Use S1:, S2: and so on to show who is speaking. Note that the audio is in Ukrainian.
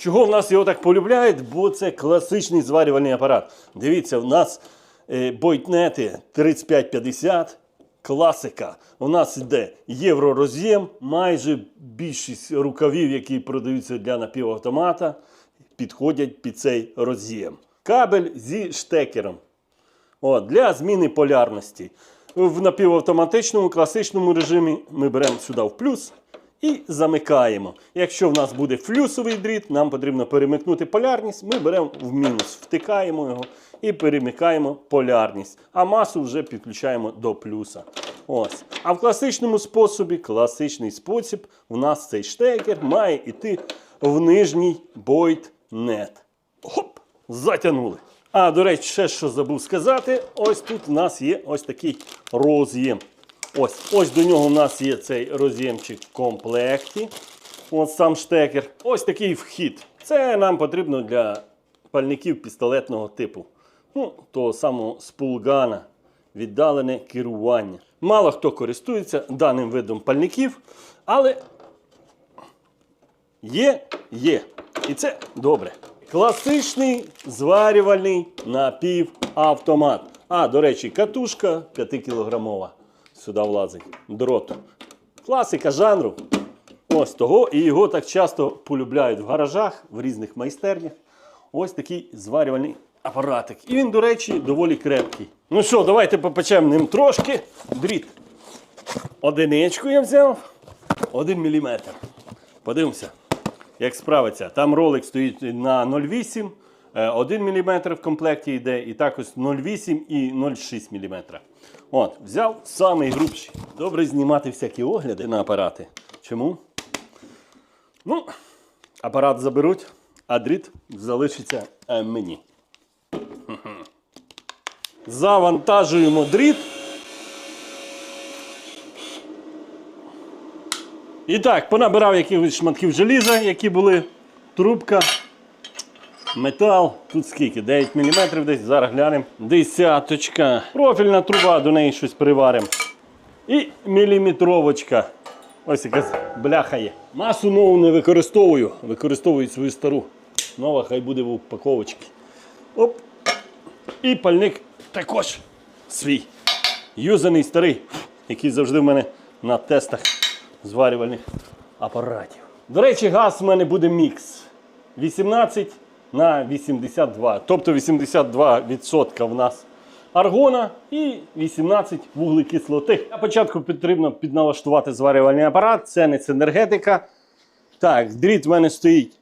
S1: Чого в нас його так полюбляють? Бо це класичний зварювальний апарат. Дивіться, в нас е, бойтнети 3550. Класика. У нас йде євророз'єм, майже більшість рукавів, які продаються для напівавтомата, підходять під цей роз'єм. Кабель зі штекером. От, для зміни полярності. В напівавтоматичному класичному режимі ми беремо сюди в плюс і замикаємо. Якщо в нас буде флюсовий дріт, нам потрібно перемикнути полярність, ми беремо в мінус, втикаємо його і перемикаємо полярність. А масу вже підключаємо до плюса. Ось. А в класичному способі, класичний спосіб, у нас цей штекер має йти в нижній бойт-нет. Хоп! Затягнули. А, до речі, ще що забув сказати: ось тут у нас є ось такий роз'єм. Ось, ось до нього у нас є цей роз'ємчик в комплекті. Ось сам штекер. Ось такий вхід. Це нам потрібно для пальників пістолетного типу. Ну, того самого спулгана, віддалене керування. Мало хто користується даним видом пальників, але Є, є. І це добре. Класичний зварювальний напівавтомат. А, до речі, катушка 5-кілограмова. Сюди влазить дрот. Класика жанру. Ось того. І його так часто полюбляють в гаражах, в різних майстернях. Ось такий зварювальний апаратик. І він, до речі, доволі крепкий. Ну що, давайте попечемо ним трошки. Дріт. Одиничку я взяв. Один міліметр. Подивимося, як справиться. Там ролик стоїть на 0,8, е, 1 мм в комплекті йде, і також 0,8 і 0,6 мм. От, взяв самий грубший. Добре знімати всякі огляди на апарати. Чому? Ну, апарат заберуть, а дріт залишиться е, мені. Завантажуємо дріт. І так, понабирав якихось шматків желіза, які були. Трубка, метал. Тут скільки? 9 мм десь, зараз глянемо. Десяточка. Профільна труба, до неї щось приваримо. І міліметровочка. Ось якась бляха є. Масу нову не використовую. Використовую свою стару. Нова хай буде в упаковочці. Оп. І пальник також свій. Юзаний старий, який завжди в мене на тестах зварювальних апаратів. До речі, газ в мене буде мікс. 18 на 82. Тобто 82% в нас аргона і 18 вуглекислоти. Для початку потрібно підналаштувати зварювальний апарат. Це не синергетика. Так, дріт в мене стоїть